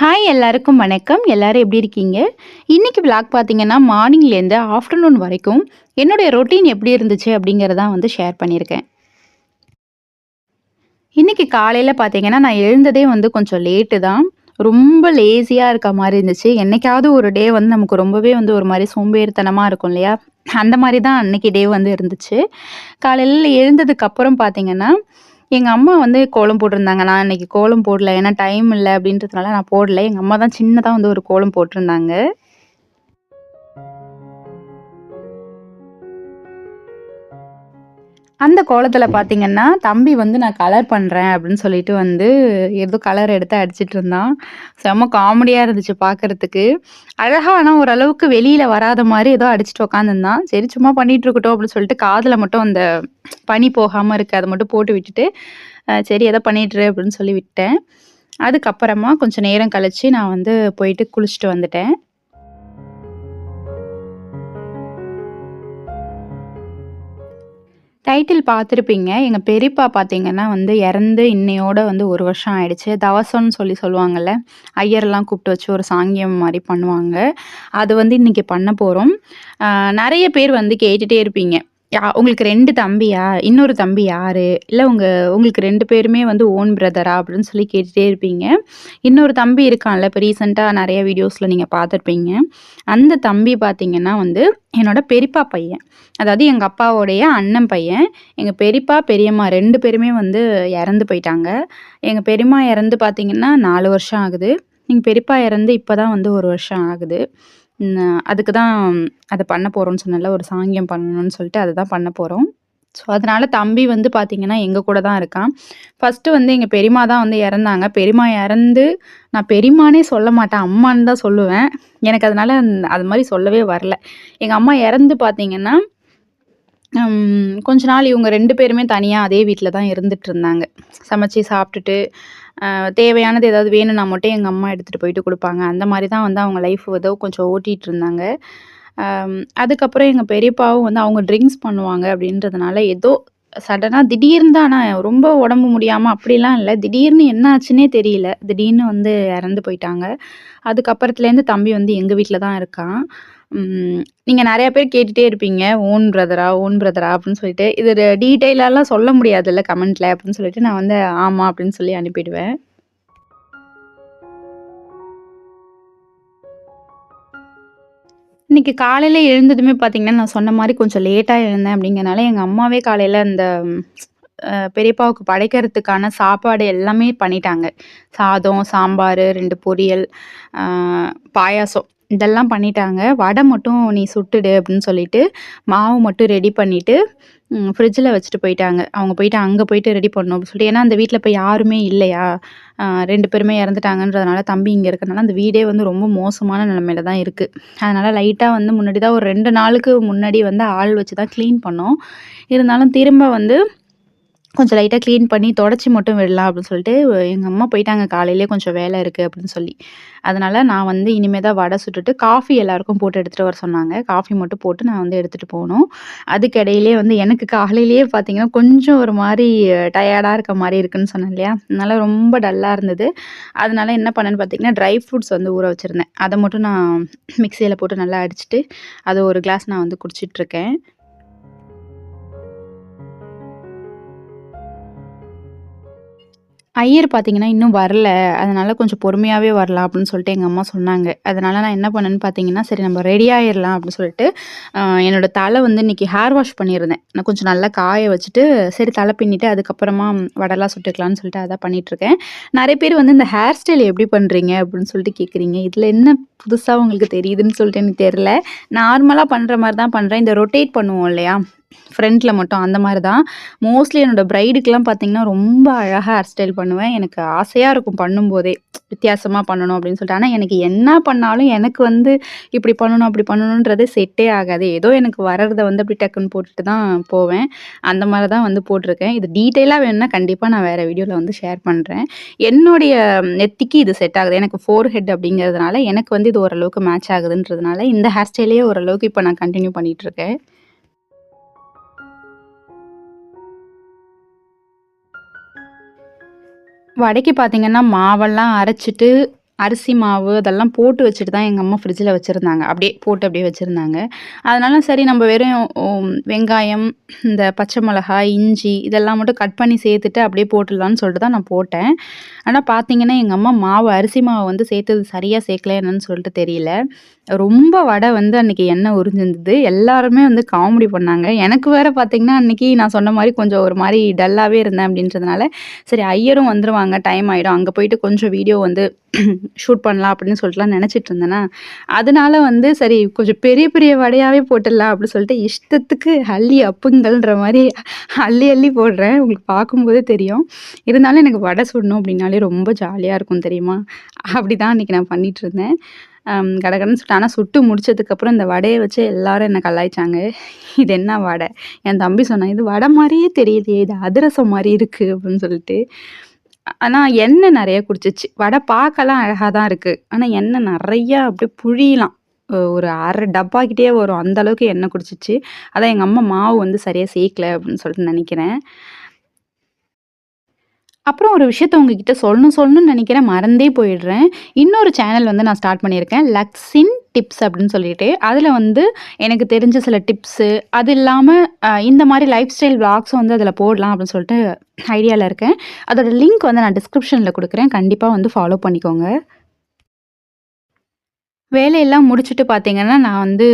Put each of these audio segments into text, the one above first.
Hi எல்லாருக்கும் வணக்கம். எல்லாரும் எப்படி இருக்கீங்க? இன்னைக்கு விளாக் பார்த்தீங்கன்னா மார்னிங்லேருந்து ஆஃப்டர்நூன் வரைக்கும் என்னுடைய ரொட்டீன் எப்படி இருந்துச்சு அப்படிங்கிறதான் வந்து ஷேர் பண்ணியிருக்கேன். இன்னைக்கு காலையில் பார்த்தீங்கன்னா நான் எழுந்ததே வந்து கொஞ்சம் லேட்டு தான். ரொம்ப லேசியாக இருக்க மாதிரி இருந்துச்சு. என்னைக்காவது ஒரு டே வந்து நமக்கு ரொம்பவே வந்து ஒரு மாதிரி சோம்பேறித்தனமாக இருக்கும் இல்லையா? அந்த மாதிரி தான் அன்னைக்கு டே வந்து இருந்துச்சு. காலையில் எழுந்ததுக்கப்புறம் பார்த்தீங்கன்னா எங்கள் அம்மா வந்து கோலம் போட்டிருந்தாங்க. நான் இன்றைக்கி கோலம் போடல. ஏன்னா டைம் இல்லை அப்படின்றதுனால நான் போடல. எங்கள் அம்மா தான் சின்னதாக வந்து ஒரு கோலம் போட்டிருந்தாங்க. அந்த கோலத்தில் பார்த்தீங்கன்னா தம்பி வந்து நான் கலர் பண்ணுறேன் அப்படின்னு சொல்லிட்டு வந்து ஏதோ கலர் எடுத்து அடிச்சிட்டு இருந்தான். செம்ம காமெடியாக இருந்துச்சு பார்க்குறதுக்கு அழகாக ஆனால் ஓரளவுக்கு வெளியில் வராத மாதிரி ஏதோ அடிச்சுட்டு உட்காந்துருந்தான் சரி சும்மா பண்ணிகிட்ருக்கட்டும் அப்படின்னு சொல்லிட்டு காதில் மட்டும் அந்த பனி போகாமல் இருக்குது அதை மட்டும் போட்டு விட்டுட்டு சரி எதோ பண்ணிட்டுரு அப்படின்னு சொல்லி விட்டேன். அதுக்கப்புறமா கொஞ்சம் நேரம் கழிச்சு நான் வந்து போயிட்டு குளிச்சுட்டு வந்துட்டேன். டைட்டில் பார்த்துருப்பீங்க. எங்கள் பெரியப்பா பார்த்தீங்கன்னா வந்து இறந்து இன்னையோட வந்து ஒரு வருஷம் ஆயிடுச்சு. தவசம்னு சொல்லி சொல்லுவாங்கள்ல ஐயர்லாம் கூப்பிட்டு வச்சு ஒரு சாங்கியம் மாதிரி பண்ணுவாங்க. அது வந்து இன்னைக்கு பண்ண போகிறோம் நிறைய பேர் வந்து கேட்டுகிட்டே இருப்பீங்க. யா உங்களுக்கு ரெண்டு தம்பியா? இன்னொரு தம்பி யாரு? இல்லை உங்கள் உங்களுக்கு ரெண்டு பேருமே வந்து ஓன் பிரதரா அப்படின்னு சொல்லி கேட்டுகிட்டே இருப்பீங்க. இன்னொரு தம்பி இருக்கான்ல இப்போ ரீசெண்டாக நிறைய வீடியோஸில் நீங்கள் பார்த்துருப்பீங்க. அந்த தம்பி பார்த்தீங்கன்னா வந்து என்னோட பெரியப்பா பையன். அதாவது எங்கள் அப்பாவோடைய அண்ணன் பையன். எங்கள் பெரியப்பா பெரியம்மா ரெண்டு பேருமே வந்து இறந்து போயிட்டாங்க. எங்கள் பெரியம்மா இறந்து பார்த்தீங்கன்னா நாலு வருஷம் ஆகுது. எங்கள் பெரியப்பா இறந்து இப்போ தான் வந்து ஒரு வருஷம் ஆகுது. அதுக்கு தான் அதை பண்ண போகிறோம்னு சொன்னல ஒரு சாங்கியம் பண்ணணும்னு சொல்லிட்டு அதை தான் பண்ண போகிறோம் ஸோ அதனால தம்பி வந்து பார்த்தீங்கன்னா எங்கள் கூட தான் இருக்கான். ஃபஸ்ட்டு வந்து எங்கள் பெரியம்மா தான் வந்து இறந்தாங்க. பெரியம்மா இறந்து நான் பெரியம்மானே சொல்ல மாட்டேன் அம்மான்னு தான் சொல்லுவேன். எனக்கு அதனால் அது மாதிரி சொல்லவே வரல. எங்கள் அம்மா இறந்து பார்த்தீங்கன்னா கொஞ்ச நாள் இவங்க ரெண்டு பேருமே தனியாக அதே வீட்டில் தான் இருந்துட்டு இருந்தாங்க. சமைச்சு சாப்பிட்டுட்டு தேவையானது ஏதாவது வேணும்னா மட்டும் எங்கள் அம்மா எடுத்துகிட்டு போயிட்டு கொடுப்பாங்க. அந்த மாதிரி தான் வந்து அவங்க லைஃப் ஏதோ கொஞ்சம் ஓட்டிகிட்டு இருந்தாங்க. அதுக்கப்புறம் எங்கள் பெரியப்பாவும் வந்து அவங்க ட்ரிங்க்ஸ் பண்ணுவாங்க அப்படின்றதுனால ஏதோ சடனாக திடீர்னு தான் ஆனால் ரொம்ப உடம்பு முடியாமல் அப்படிலாம் இல்லை. திடீர்னு என்ன ஆச்சுன்னே தெரியல. திடீர்னு வந்து இறந்து போயிட்டாங்க. அதுக்கப்புறத்துலேருந்து தம்பி வந்து எங்கள் வீட்டில் தான் இருக்கான். நீங்கள் நிறைய பேர் கேட்டுகிட்டே இருப்பீங்க. ஓன் பிரதரா ஓன் பிரதரா அப்படின்னு சொல்லிட்டு. இது டீட்டெயிலெலாம் சொல்ல முடியாதுல்ல கமெண்ட்டில் அப்படின்னு சொல்லிட்டு நான் வந்து ஆமாம் அப்படின்னு சொல்லி அனுப்பிடுவேன். இன்னைக்கு காலையில் எழுந்ததுமே பார்த்தீங்கன்னா நான் சொன்ன மாதிரி கொஞ்சம் லேட்டாக எழுந்தேன் அப்படிங்கிறனால எங்கள் அம்மாவே காலையில் அந்த பெரியப்பாவுக்கு படைக்கிறதுக்கான சாப்பாடு எல்லாமே பண்ணிட்டாங்க. சாதம் சாம்பார் ரெண்டு பொரியல் பாயாசம். இதெல்லாம் பண்ணிட்டாங்க. வடை மட்டும் நீ சுட்டுடு அப்படின்னு சொல்லிட்டு மாவு மட்டும் ரெடி பண்ணிட்டு ஃப்ரிட்ஜில் வச்சுட்டு போயிட்டாங்க. அவங்க போயிட்டு அங்கே போயிட்டு ரெடி பண்ணணும் அப்படின்னு சொல்லிட்டு. ஏன்னா அந்த வீட்டில் இப்போ யாருமே இல்லையா? ரெண்டு பேருமே இறந்துட்டாங்கன்றதுனால தம்பி இங்கே இருக்கிறதுனால அந்த வீடே வந்து ரொம்ப மோசமான நிலமையில தான் இருக்குது அதனால் லைட்டாக வந்து முன்னாடி தான் ஒரு ரெண்டு நாளுக்கு முன்னாடி வந்து ஆள் வச்சு தான் க்ளீன் பண்ணோம். இருந்தாலும் திரும்ப வந்து கொஞ்சம் லைட்டாக க்ளீன் பண்ணி தொடச்சி மட்டும் விடலாம் அப்படின்னு சொல்லிட்டு எங்கள் அம்மா போயிட்டாங்க. காலையிலே கொஞ்சம் வேலை இருக்குது அப்படின்னு சொல்லி. அதனால் நான் வந்து இனிமேல் தான் வடை சுட்டுட்டு காஃபி எல்லாருக்கும் போட்டு எடுத்துகிட்டு வர சொன்னாங்க. காஃபி மட்டும் போட்டு நான் வந்து எடுத்துகிட்டு போகணும். அதுக்கிடையிலே வந்து எனக்கு காலையிலேயே பார்த்தீங்கன்னா கொஞ்சம் ஒரு மாதிரி டயர்டாக இருக்க மாதிரி இருக்குன்னு சொன்னேன் இல்லையா? அதனால் ரொம்ப டல்லாக இருந்தது. அதனால் என்ன பண்ணேன்னு பார்த்தீங்கன்னா ட்ரை ஃப்ரூட்ஸ் வந்து ஊற வச்சுருந்தேன். அதை மட்டும் நான் மிக்சியில் போட்டு நல்லா அடிச்சுட்டு அதை ஒரு கிளாஸ் நான் வந்து குடிச்சிட்ருக்கேன் ஐயர் பார்த்தீங்கன்னா இன்னும் வரல. அதனால் கொஞ்சம் பொறுமையாகவே வரலாம் அப்படின்னு சொல்லிட்டு எங்கள் அம்மா சொன்னாங்க. அதனால் நான் என்ன பண்ணேன்னு பார்த்தீங்கன்னா சரி நம்ம ரெடி ஆயிடலாம் அப்படின்னு சொல்லிட்டு என்னோடய தலை வந்து இன்றைக்கி ஹேர் வாஷ் பண்ணியிருந்தேன். நான் கொஞ்சம் நல்லா காய வச்சுட்டு சரி தலை பின்னிட்டு அதுக்கப்புறமா வடலாம் சுட்டுக்கலாம்னு சொல்லிட்டு அதான் பண்ணிகிட்ருக்கேன் நிறைய பேர் வந்து இந்த ஹேர் ஸ்டைல் எப்படி பண்ணுறீங்க அப்படின்னு சொல்லிட்டு கேட்குறீங்க இதில் என்ன புதுசாக உங்களுக்கு தெரியுதுன்னு சொல்லிட்டு எனக்கு தெரில நார்மலாக பண்ணுற மாதிரி தான் பண்ணுறேன் இந்த ரொட்டேட் பண்ணுவோம் இல்லையா? ஃப்ரண்ட்டில் மட்டும் அந்த மாதிரி தான் மோஸ்ட்லி என்னோடய ப்ரைடுக்கெலாம் பார்த்தீங்கன்னா ரொம்ப அழகாக ஹேர் ஸ்டைல் பண்ணுவேன். எனக்கு ஆசையாக இருக்கும் பண்ணும்போதே. வித்தியாசமாக பண்ணணும் அப்படின்னு சொல்லிட்டு. ஆனால் எனக்கு என்ன பண்ணாலும் எனக்கு வந்து இப்படி பண்ணணும் அப்படி பண்ணணுன்றது செட்டே ஆகாது. ஏதோ எனக்கு வர்றதை வந்து அப்படி டக்குன்னு போட்டுட்டு தான் போவேன். அந்த மாதிரி தான் வந்து போட்டிருக்கேன். இது டீட்டெயிலாக வேணும்னா கண்டிப்பாக நான் வேறு வீடியோவில் வந்து ஷேர் பண்ணுறேன் என்னுடைய நெத்திக்கு இது செட் ஆகுது. எனக்கு ஃபோர் ஹெட் அப்படிங்கிறதுனால எனக்கு வந்து இது ஓரளவுக்கு மேட்ச் ஆகுதுன்றதுனால இந்த ஹேர் ஸ்டைலே ஓரளவுக்கு இப்போ நான் கண்டினியூ பண்ணிகிட்ருக்கேன் வடைக்கு பார்த்தீங்கன்னா மாவெல்லாம் அரைச்சிட்டு அரிசி மாவு அதெல்லாம் போட்டு வச்சுட்டு தான் எங்கள் அம்மா ஃப்ரிட்ஜில் வச்சுருந்தாங்க அப்படியே போட்டு அப்படியே வச்சுருந்தாங்க அதனால சரி நம்ம வெறும் வெங்காயம், இந்த பச்சை மிளகாய், இஞ்சி இதெல்லாம் மட்டும் கட் பண்ணி சேர்த்துட்டு அப்படியே போட்டுடலான்னு சொல்லிட்டு தான் நான் போட்டேன். ஆனால் பார்த்தீங்கன்னா, எங்கள் அம்மா மாவு அரிசி மாவு வந்து சேர்த்தது சரியாக சேர்க்கல என்னன்னு சொல்லிட்டு தெரியல. ரொம்ப வடை வந்து அன்னைக்கு எண்ணெய் உறிஞ்சிருந்தது. எல்லாருமே வந்து காமெடி பண்ணாங்க. எனக்கு வேறு பார்த்தீங்கன்னா, அன்னைக்கு நான் சொன்ன மாதிரி கொஞ்சம் ஒரு மாதிரி டல்லாகவே இருந்தேன் அப்படின்றதுனால, சரி ஐயரும் வந்துடுவாங்க டைம் ஆகிடும் அங்கே போயிட்டு கொஞ்சம் வீடியோ வந்து ஷூட் பண்ணலாம் அப்படின்னு சொல்லிட்டுலாம் நினச்சிட்டு இருந்தேன்னா அதனால வந்து சரி கொஞ்சம் பெரிய பெரிய வடையாகவே போட்டுடலாம் அப்படின்னு சொல்லிட்டு இஷ்டத்துக்கு அள்ளி அப்புங்கள்ன்ற மாதிரி அள்ளி அள்ளி போடுறேன். உங்களுக்கு பார்க்கும்போதே தெரியும். இருந்தாலும் எனக்கு வடை சுடணும் அப்படின்னாலே ரொம்ப ஜாலியாக இருக்கும் தெரியுமா? அப்படி தான் அன்னைக்கு நான் பண்ணிட்டு இருந்தேன். கடகடன்னு சுட்டேன். ஆனால் சுட்டு முடிச்சதுக்கப்புறம் இந்த வடையை வச்சு எல்லாரும் என்னை கலாய்ச்சாங்க. "இது என்ன வடை?" என் தம்பி சொன்னான், "இது வடை மாதிரியே தெரியுது இது அதிரசம் மாதிரி இருக்குது அப்படின்னு சொல்லிட்டு. ஆனால் எண்ணெய் நிறைய குடிச்சிச்சு வடை பார்க்கலாம் அழகாக தான் இருக்குது ஆனால் எண்ணெய் நிறையா அப்படியே புழியலாம். ஒரு அரை டப்பாக்கிட்டே வரும். அந்த அளவுக்கு எண்ணெய் குடிச்சுச்சு. அதான் எங்கள் அம்மா மாவு வந்து சரியாக சேர்க்கல அப்படின்னு சொல்லிட்டு நினைக்கிறேன் அப்புறம் ஒரு விஷயத்த உங்ககிட்ட சொல்லணும் சொல்லணும்னு நினைக்கிறேன் மறந்தே போயிடுறேன். இன்னொரு சேனல் வந்து நான் ஸ்டார்ட் பண்ணியிருக்கேன். லக்ஸின் டிப்ஸ் அப்படின்னு சொல்லிட்டு. அதில் வந்து எனக்கு தெரிஞ்ச சில டிப்ஸு, அது இல்லாமல் இந்த மாதிரி லைஃப் ஸ்டைல் விளாக்ஸும் வந்து அதில் போடலாம் அப்படின்னு சொல்லிட்டு ஐடியாவில் இருக்கேன். அதோட லிங்க் வந்து நான் டிஸ்கிரிப்ஷனில் கொடுக்குறேன் கண்டிப்பாக வந்து ஃபாலோ பண்ணிக்கோங்க. வேலையெல்லாம் முடிச்சுட்டு பார்த்தீங்கன்னா, நான் வந்து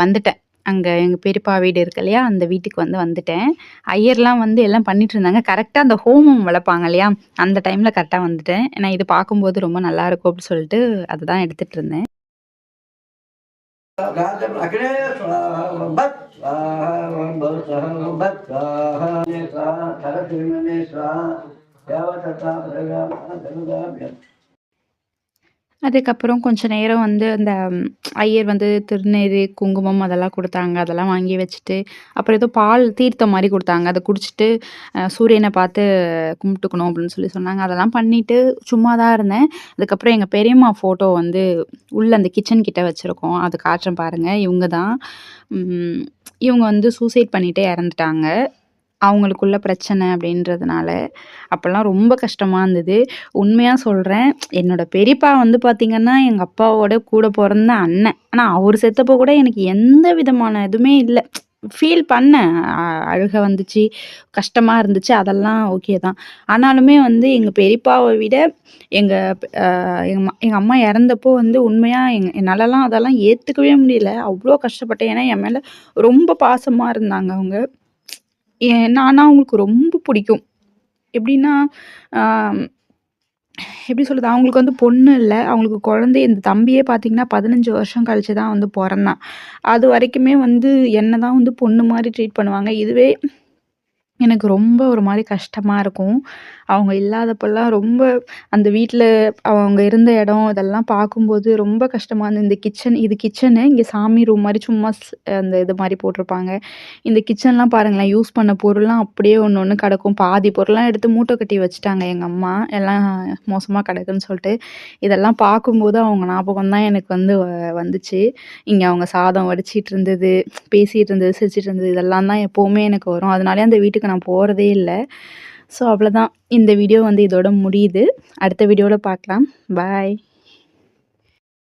வந்துட்டேன். அங்கே எங்கள் பெரியப்பா வீடு இருக்கு இல்லையா? அந்த வீட்டுக்கு வந்து வந்துட்டேன். ஐயர்லாம் வந்து எல்லாம் பண்ணிட்டு இருந்தாங்க. கரெக்டாக அந்த ஹோமம் வளர்ப்பாங்க இல்லையா? அந்த டைமில் கரெக்டாக வந்துட்டேன். நான் இது பார்க்கும்போது ரொம்ப நல்லாயிருக்கும் அப்படின்னு சொல்லிட்டு அதை தான் எடுத்துகிட்டு இருந்தேன். అక్కడే భట్ భట్ సహ సరస్వతి స్వాహ యావత్ ప్రగా அதுக்கப்புறம் கொஞ்ச நேரம் வந்து அந்த ஐயர் வந்து திருநீறு, குங்குமம் அதெல்லாம் குடுத்தாங்க. அதெல்லாம் வாங்கி வச்சுட்டு, அப்புறம் ஏதோ பால் தீர்த்தம் மாரி குடுத்தாங்க. அத குடிச்சிட்டு அ சூரியன பார்த்து கும்பிட்டுக்கணும் அப்படின்னு சொல்லி சொன்னாங்க. அதெல்லாம் பண்ணிட்டு சும்மா தான் இருந்தேன். அதுக்கப்புறம் எங்க பெரியம்மா ஃபோட்டோ வந்து உள்ள அந்த கிச்சன் கிட்ட வச்சிருக்கோம். அது காட்டுறேன் பாருங்க. இவங்க தான். ம் இவங்க வந்து சூசைட் பண்ணிட்டு இறந்துட்டாங்க. அவங்களுக்குள்ள பிரச்சனை அப்படின்றதுனால. அப்போல்லாம் ரொம்ப கஷ்டமாக இருந்தது. உண்மையாக சொல்கிறேன் என்னோடய பெரியப்பா வந்து பார்த்திங்கன்னா எங்கள் அப்பாவோட கூட பிறந்த அண்ணன். ஆனால் அவர் செத்தப்போ கூட எனக்கு எந்த விதமான இதுவுமே இல்லை ஃபீல் பண்ணேன். அழுக அழுகை வந்துச்சு, கஷ்டமாக இருந்துச்சு. அதெல்லாம் ஓகே தான். ஆனாலுமே வந்து எங்கள் பெரியப்பாவை விட எங்கள் எங்கள் எங்கள் அம்மா இறந்தப்போ வந்து உண்மையாக எங் என்னாலலாம் அதெல்லாம் ஏற்றுக்கவே முடியல. அவ்வளோ கஷ்டப்பட்டேன். ஏன்னா என் மேலே ரொம்ப பாசமாக இருந்தாங்க அவங்க. எ நானா அவங்களுக்கு ரொம்ப பிடிக்கும். எப்படின்னா, எப்படி சொல்கிறது அவங்களுக்கு வந்து பொண்ணு இல்லை அவங்களுக்கு குழந்தை இந்த தம்பியே பார்த்தீங்கன்னா, 15 வருஷம் கழிச்சு தான் வந்து பிறனா அது வரைக்குமே வந்து என்ன தான் வந்து பொண்ணு மாதிரி ட்ரீட் பண்ணுவாங்க. இதுவே எனக்கு ரொம்ப ஒரு மாதிரி கஷ்டமாக இருக்கும். அவங்க இல்லாதப்பெல்லாம் ரொம்ப அந்த வீட்டில் அவங்க இருந்த இடம் இதெல்லாம் பார்க்கும்போது ரொம்ப கஷ்டமாக இருந்தது. இந்த கிச்சன் இது கிச்சனு. இங்கே சாமி ரூம் மாதிரி சும்மா ஸ் அந்த இது மாதிரி போட்டிருப்பாங்க. இந்த கிச்சன்லாம் பாருங்களேன், யூஸ் பண்ண பொருள்லாம் அப்படியே ஒன்று ஒன்று கிடக்கும். பாதி பொருள்லாம் எடுத்து மூட்டை கட்டி வச்சுட்டாங்க எங்கள் அம்மா. எல்லாம் மோசமாக கிடக்குன்னு சொல்லிட்டு. இதெல்லாம் பார்க்கும்போது அவங்க ஞாபகம் தான் எனக்கு வந்து வ வந்துச்சு. இங்கே அவங்க சாதம் வடிச்சிட்டு இருந்தது, பேசிகிட்டு இருந்தது, சிரிச்சிட்டு இருந்தது இதெல்லாம் தான் எப்போவுமே எனக்கு வரும். அதனாலே அந்த வீட்டுக்கு நான் போகிறதே இல்லை ஸோ அவ்வளோதான். இந்த வீடியோ வந்து இதோட முடியுது. அடுத்த வீடியோவில் பார்க்கலாம். பாய்.